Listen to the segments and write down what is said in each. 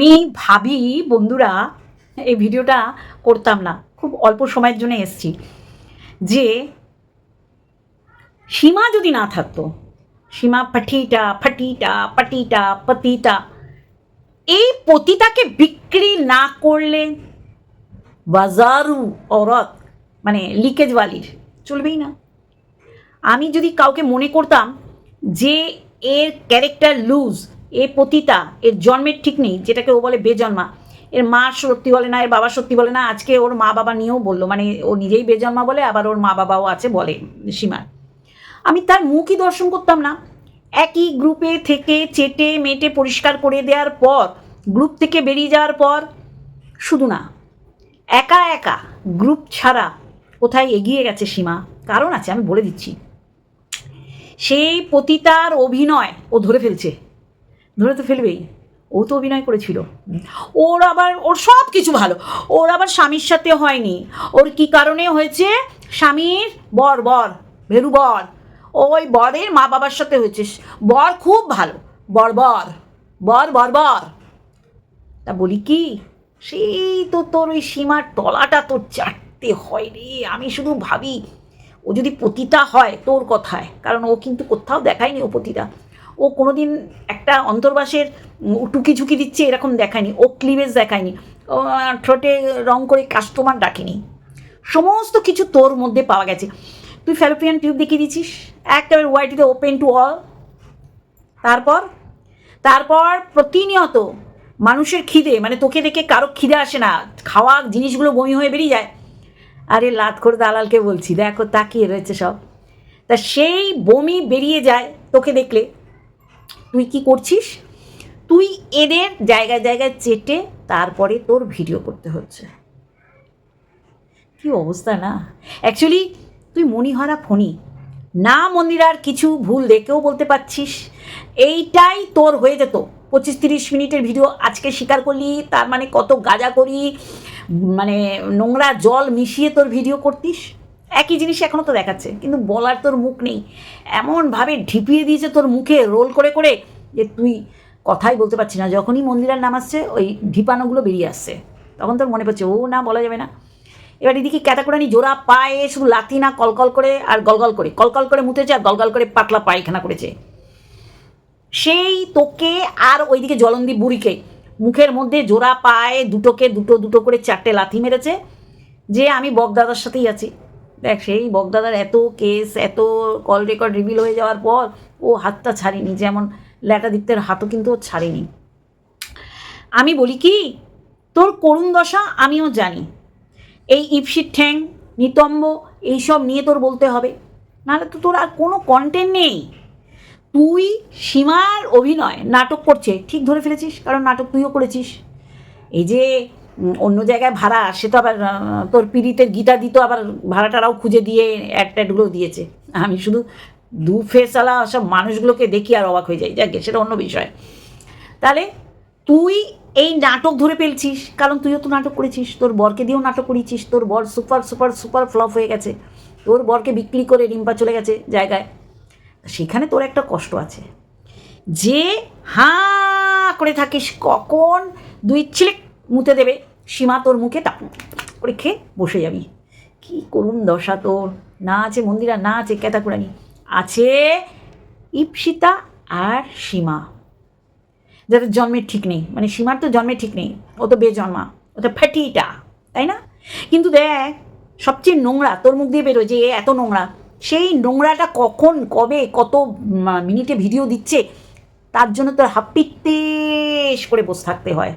আমি ভাবি, বন্ধুরা, এই ভিডিওটা করতাম না। খুব অল্প সময়ের জন্য এসছি। যে সীমা যদি না থাকতো, সীমা পাঠিটা ফাটিটা পাটিটা পতিটা, এই পতিটাকে বিক্রি না করলে বাজারু অরত মানে লিকেজওয়ালির চলবেই না। আমি যদি কাউকে মনে করতাম যে এর ক্যারেক্টার লুজ এ পতিতা, এর জন্মের ঠিক নেই, যেটাকে ও বলে বেজন্মা। এর মা সত্যি বলে না, এর বাবা সত্যি বলে না, আজকে ওর মা বাবা নিয়েও বলল মানে ও নিজেই বেজন্মা বলে, আবার ওর মা বাবাও আছে বলে সীমার। আমি তার মুখই দর্শন করতাম না। একই গ্রুপে থেকে চেটে মেটে পরিষ্কার করে দেওয়ার পর, গ্রুপ থেকে বেরিয়ে যাওয়ার পর, শুধু না, একা একা গ্রুপ ছাড়া কোথায় এগিয়ে গেছে সীমা? কারণ আছে, আমি বলে দিচ্ছি। সেই পতিতার অভিনয় ও ধরে ফেলছে। ধরে তো ফেলবেই। ও তো অভিনয় করেছিল। ওর আবার, ওর সব কিছু ভালো। ওর আবার স্বামীর সাথে হয়নি। ওর কি কারণে হয়েছে? স্বামীর বর বর, ভেরু বর। ওই বরের মা বাবার সাথে হয়েছে। বর খুব ভালো। বর বর বর বর বর। তা বলি কি? সেই তো তোর ওই সীমার তলাটা তোর চাটতে হয় রে। আমি শুধু ভাবি, ও যদি পতিতা হয় তোর কথায়। কারণ ও কিন্তু কোথাও দেখায়নি ও পতিতা। ও কোনোদিন একটা অন্তর্বাসের টুকি ঝুঁকি দিচ্ছে এরকম দেখায়নি, ও ক্লিভেজ দেখায়নি, ও ঠোঁটে রং করে কাস্টমার ডাকেনি। সমস্ত কিছু তোর মধ্যে পাওয়া গেছে। তুই ফ্যালোপিয়ান টিউব দেখিয়ে দিচ্ছিস একেবারে ওয়াইটিতে ওপেন টু অল তারপর? তারপর প্রতিনিয়ত মানুষের খিদে মানে তোকে দেখে কারও খিদে আসে না, খাওয়া জিনিসগুলো বমি হয়ে বেরিয়ে যায়। আরে লাত করে দালালকে বলছি, দেখো তাকিয়ে রয়েছে সব। তা সেই বমি বেরিয়ে যায় তোকে দেখলে। তুই কি করছিস? তুই এদের জায়গায় জায়গায় চেটে তারপরে তোর ভিডিও করতে হচ্ছে। কি অবস্থা না? অ্যাকচুয়ালি তুই মণিহারা ফণি। না মন্দিরার কিছু ভুল দেখেও বলতে পারছিস। এইটাই তোর হয়ে যেত। পঁচিশ তিরিশ মিনিটের ভিডিও আজকে স্বীকার করলি, তার মানে কত গাজা করি মানে নোংরা জল মিশিয়ে তোর ভিডিও করতিস। একই জিনিস এখনও তো দেখাচ্ছে, কিন্তু বলার তোর মুখ নেই। এমনভাবে ঢিপিয়ে দিয়েছে তোর মুখে রোল করে করে যে তুই কথাই বলতে পারছি না। যখনই মন্দিরার নাম আসছে, ওই ঢিপানোগুলো বেরিয়ে আসছে। তখন তোর মনে পড়ছে, ও না বলা যাবে না। এবার এদিকে ক্যাটাকোরানি জোড়া পায়ে শুধু লাথি না কলকল করে আর গলগল করে, কলকল করে মুতেছে আর গলগল করে পাতলা পায়খানা করেছে। সেই তোকে আর ওইদিকে জলন্দি বুড়িকে মুখের মধ্যে জোড়া পায়ে দুটোকে দুটো দুটো করে চারটে লাথি মেরেছে, যে আমি বগদাদার সাথেই আছি। দেখ, সেই বগদাদার এত কেস এত কল রেকর্ড রিভিল হয়ে যাওয়ার পর ও হাতটা ছাড়িনি, যেমন ল্যাটাদিত্যের হাতও কিন্তু ও ছাড়িনি। আমি বলি কি, তোর করুণ দশা আমিও জানি। এই ইপসির ঠ্যাং, নিতম্ব, এইসব নিয়ে তোর বলতে হবে। নাহলে তো তোর আর কোনো কন্টেন্ট নেই। তুই সীমার অভিনয় নাটক করছে, ঠিক ধরে ফেলেছিস, কারণ নাটক তুইও করেছিস। এই যে অন্য জায়গায় ভাড়া, সে তো আবার তোর পিড়িতের গীতা দিত, আবার ভাড়াটারাও খুঁজে দিয়ে অ্যাড দিয়েছে। আমি শুধু দু ফেসালা সব মানুষগুলোকে দেখি আর অবাক হয়ে যাই। যাকে, সেটা অন্য বিষয়। তাহলে, তুই এই নাটক ধরে ফেলছিস, কারণ তুইও তো নাটক করেছিস, তোর বরকে দিয়েও নাটক করেছিস, তোর বর সুপার সুপার সুপার ফ্লপ হয়ে গেছে, তোর বরকে বিক্রি করে রিম্পা চলে গেছে জায়গায়। সেখানে তোর একটা কষ্ট আছে। যে হাঁ করে থাকিস, কখন দুই ছিলিক মুতে দেবে সীমা তোর মুখে টাপ করে খেয়ে বসে যাবি। কি করুন দশা তোর। না আছে মন্দিরা, না আছে ক্যাতাকুরানি। আছে ইপসিতা আর সীমা। যাদের জন্মের ঠিক নেই। মানে সীমার তো জন্মের ঠিক নেই। ও তো বেজন্মা। ও তো ফ্যাটিটা তাই না? কিন্তু দেখ, সবচেয়ে নোংরা তোর মুখ দিয়ে বেরোয় যে এ এত নোংরা, সেই নোংরাটা কখন, কবে, কত মিনিটে ভিডিও দিচ্ছে, তার জন্য তোর হাপ্পিতেশ করে বসে থাকতে হয়।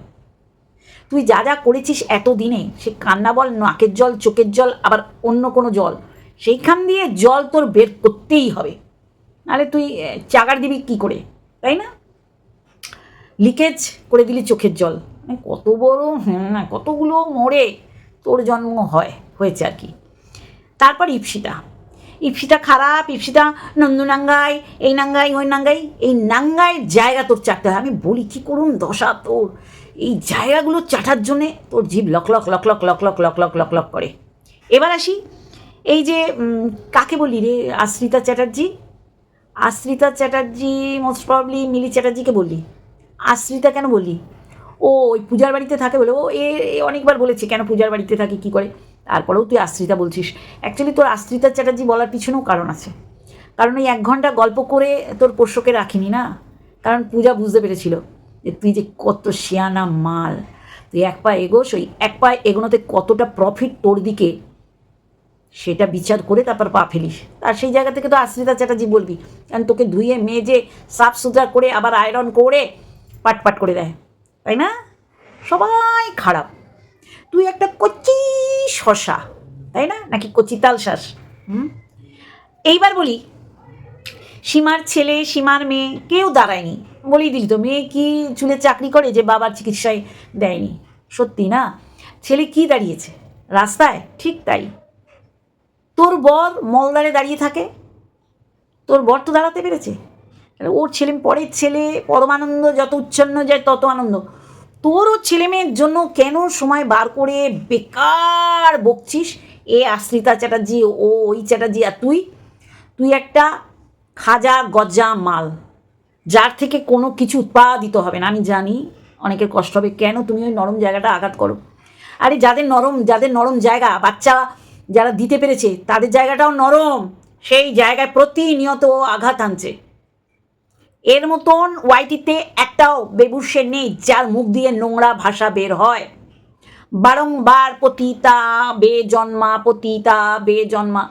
তুই যা যা করেছিস এতদিনে, সে কান্না বল, নাকের জল, চোখের জল, আবার অন্য কোনো জল, সেইখান দিয়ে জল তোর বের করতেই হবে। নাহলে তুই চাগার দিবি কি করে, তাই না? লিকেজ করে দিলি চোখের জল। মানে কত বড় হ্যাঁ কতগুলো মোড়ে তোর জন্ম হয়, হয়েছে আর কি। তারপর ইপসিতা ইপসিতা খারাপ ইপসিতা নন্দু নাঙ্গাই এই নাঙ্গাই ওই নাঙ্গাই এই নাঙ্গাইয়ের জায়গা তোর হয়। আমি বলি, কী করুন দশা তোর? এই জায়গাগুলো চাটার জন্যে তোর জীব লক লক লক লক লক লক লক লক লক লক করে। এবার আসি, এই যে কাকে বলি রে, আশ্রিতা চ্যাটার্জি? আশ্রিতা চ্যাটার্জি মোস্ট প্রবলি মিলি চ্যাটার্জিকে বললি। আশ্রিতা কেন বললি? ও ওই পূজার বাড়িতে থাকে বলে, ও এ এ অনেকবার বলেছে, কেন পূজার বাড়িতে থাকে, কী করে? তারপরেও তুই আশ্রিতা বলছিস। অ্যাকচুয়ালি তোর আশ্রিতা চ্যাটার্জি বলার পিছনেও কারণ আছে। কারণ ওই এক ঘণ্টা গল্প করে তোর পোষ্যকে রাখিনি না? কারণ পূজা বুঝতে পেরেছিল। যে তুই যে কত শিয়ানা মাল, তুই এক পা এগোস, ওই এক পা এগোনোতে কতটা প্রফিট তোর দিকে, সেটা বিচার করে তারপর পা ফেলিস। আর সেই জায়গা থেকে তো আশ্রিতা চ্যাটার্জি বলবি, কারণ তোকে ধুয়ে মেজে সাফ সুতরা করে আবার আয়রন করে পাট পাট করে দেয়, তাই না? সবাই খারাপ। তুই একটা কচি শশা, তাই না? নাকি কচি তাল শ্বাস হুম? এইবার বলি, সীমার ছেলে, সীমার মেয়ে কেউ দাঁড়ায়নি। বলেই দিলি তো মেয়ে কি চুলে চাকরি করে যে বাবার চিকিৎসায় দেয়নি? সত্যি না? ছেলে কি দাঁড়িয়েছে? রাস্তায়? ঠিক তাই। তোর বর মলদারে দাঁড়িয়ে থাকে? তোর বর তো দাঁড়াতে পেরেছে? ওর ছেলে, পরের ছেলে পরমানন্দ যত উচ্ছন্ন যায় তত আনন্দ। তোরও ছেলে মেয়ের জন্য কেন সময় বার করে বেকার বকছিস? এ আশ্রিতা চ্যাটার্জি, ও ওই চ্যাটার্জি আর তুই? তুই একটা খাজা গজা মাল। যার থেকে কোনো কিছু উৎপাদিত হবে না, আমি জানি, অনেকের কষ্ট হবে, কেন তুমি ওই নরম জায়গাটা আঘাত করো? আরে যাদের নরম যাদের নরম জায়গা, বাচ্চা যারা দিতে পেরেছে, তাদের জায়গাটাও নরম, সেই জায়গায় প্রতিনিয়ত আঘাত আনছে। এর মতন ওয়াইটিতে একটাও বেবুসে নেই, যার মুখ দিয়ে নোংরা ভাষা বের হয়। বারংবার পতিতা বে জন্মা, পতিতা বে জন্মা।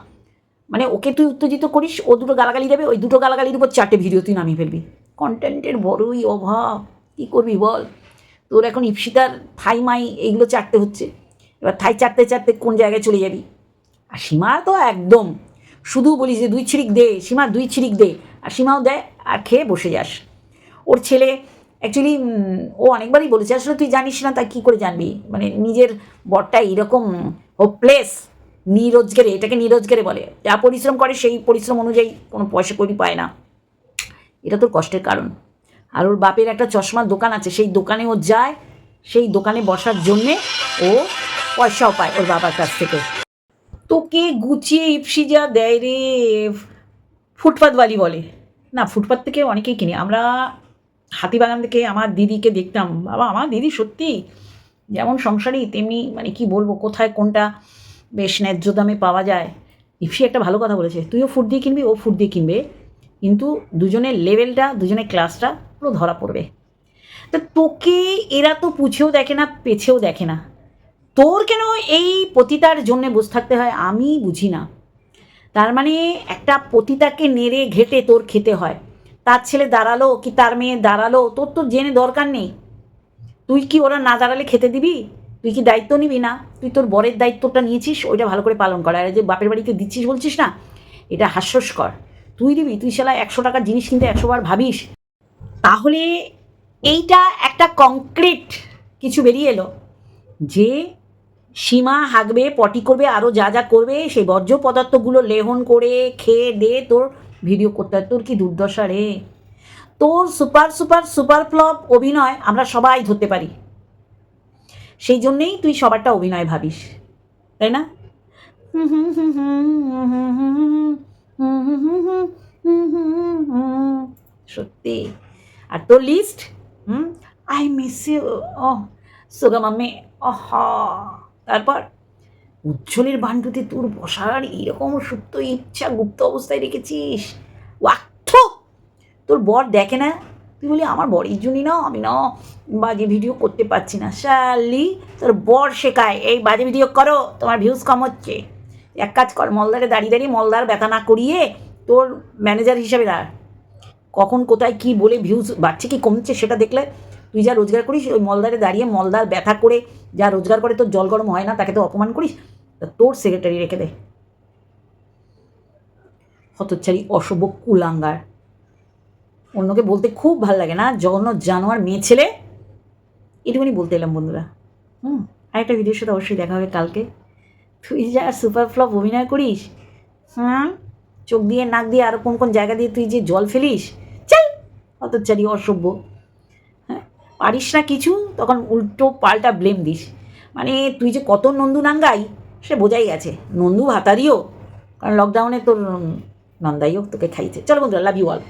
মানে ওকে তুই উত্তেজিত করিস, ও দুটো গালাগালি দেবে, ওই দুটো গালাগালির উপর চারটে ভিডিও তুই নামিয়ে ফেলবি। কন্টেন্টের বড়ই অভাব। কী করবি বল? তোর এখন ইপসিতার থাই, মাই, এইগুলো চারটে হচ্ছে। এবার থাই চারটে চারটে কোন জায়গায় চলে যাবি? আর সীমা তো একদম, শুধু বলিস যে দুই ছিরিক দে, সীমা দুই ছিরিক দে, আর সীমাও দেয়, আর খেয়ে বসে যাস। ওর ছেলে অ্যাকচুয়ালি ও অনেকবারই বলেছে, আসলে তুই জানিস না তা কী করে জানবি? মানে নিজের বরটা এইরকম হোপলেস নিরোজগারে, এটাকে নিরোজগারে বলে। যা পরিশ্রম করে সেই পরিশ্রম অনুযায়ী কোনো পয়সা করি পায় না। এটা তোর কষ্টের কারণ। আর ওর বাপের একটা চশমার দোকান আছে, সেই দোকানে ও যায়, সেই দোকানে বসার জন্যে ও পয়সাও পায় ওর বাবার কাছ থেকে। তোকে গুছিয়ে ইপসি যা দেয় রে ফুটপাতওয়ালি বলে না, ফুটপাত থেকে অনেকেই কিনি। আমরা হাতিবাগান থেকে আমার দিদিকে দেখতাম। বাবা, আমার দিদি সত্যি যেমন সংসারী, তেমনি মানে কি বলব, কোথায় কোনটা বেশ ন্যায্য দামে পাওয়া যায়। ইপসি একটা ভালো কথা বলেছে, তুইও ফুট দিয়ে কিনবি, ও ফুট দিয়ে কিনবে। কিন্তু দুজনের লেভেলটা দুজনের ক্লাসটা পুরো ধরা পড়বে। তা তোকে এরা তো পুছেও দেখে না, পেছেও দেখে না। তোর কেন এই পতিতার জন্যে বসে থাকতে হয় আমি বুঝি না। তার মানে একটা পতিতাকে নেড়ে ঘেটে তোর খেতে হয়। তার ছেলে দাঁড়াল কি তার মেয়ে দাঁড়াল, তোর তো জেনে দরকার নেই। তুই কি ওরা না দাঁড়ালে খেতে দিবি? তুই কি দায়িত্ব নিবি না? তুই তোর বরের দায়িত্বটা নিয়েছিস, ওইটা ভালো করে পালন কর। আর যে বাপের বাড়িতে দিচ্ছিস বলছিস না, এটা হাস্যস্কর। তুই দিবি? তুই শালা একশো টাকার জিনিস কিনতে একশো বার ভাবিস? তাহলে এইটা একটা কংক্রিট কিছু বেরিয়ে এলো। যে সীমা হাঁকবে, পটি করবে আরও যা যা করবে, সেই বর্জ্য পদার্থগুলো লেহন করে খেয়ে দে, তোর ভিডিও করতে হয়। তোর কি দুর্দশা রে? তোর সুপার সুপার সুপার ফ্লপ অভিনয় আমরা সবাই ধরতে পারি। সেই জন্যেই তুই সবারটা অভিনয় ভাবিস। তাই না? সত্যি। আর তোর list hmm? I miss you ও সোগা মাম্মি অহ তারপর? উজ্জ্বলের বান্ডুতে তোর বসার এরকম সুপ্ত ইচ্ছা গুপ্ত অবস্থায় রেখেছিস? ওয়াক্থ তোর বর দেখে না? তুই বলি আমার বরের জন্যই না আমি না বাজে ভিডিও করতে পারছি না। শালি তোর বর শেখায় এই বাজে ভিডিও করো তোমার ভিউজ কম হচ্ছে। এক কাজ কর, মলদারে দাঁড়িয়ে দাঁড়িয়ে মলদার ব্যথা না করিয়ে তোর ম্যানেজার হিসাবে দাঁড়। কখন, কোথায়, কি বলে ভিউজ বাড়ছে কি কমছে সেটা দেখলে তুই যা রোজগার করিস, ওই মলদারে দাঁড়িয়ে মলদার ব্যথা করে যা রোজগার করে তোর জল গরম হয় না, তাকে তো অপমান করিস তোর সেক্রেটারি রেখে দে। হতচ্ছাড়ি, অশুভ কুলাঙ্গার। অন্যকে বলতে খুব ভালো লাগে না, জঘন্য জানোয়ার মেয়ে ছেলে। এটুকুনি বলতে এলাম বন্ধুরা। হুম, আরেকটা ভিডিওর সাথে অবশ্যই দেখা হবে কালকে। তুই যা সুপার ফ্লপ অভিনয় করিস হ্যাঁ? চোখ দিয়ে, নাক দিয়ে আরও কোন কোন জায়গা দিয়ে তুই যে জল ফেলিস চাই হতচ্ছাড়ি অসভ্য। হ্যাঁ? পারিস না কিছু, তখন উল্টো পাল্টা ব্লেম দিস। মানে তুই যে কত নন্দু নাঙ্গাই, সে বোঝাই গেছে। নন্দু ভাতারিও, কারণ লকডাউনে তোর নন্দাইও তোকে খাইছে চলো বন্ধুরা লাভ ইউ অল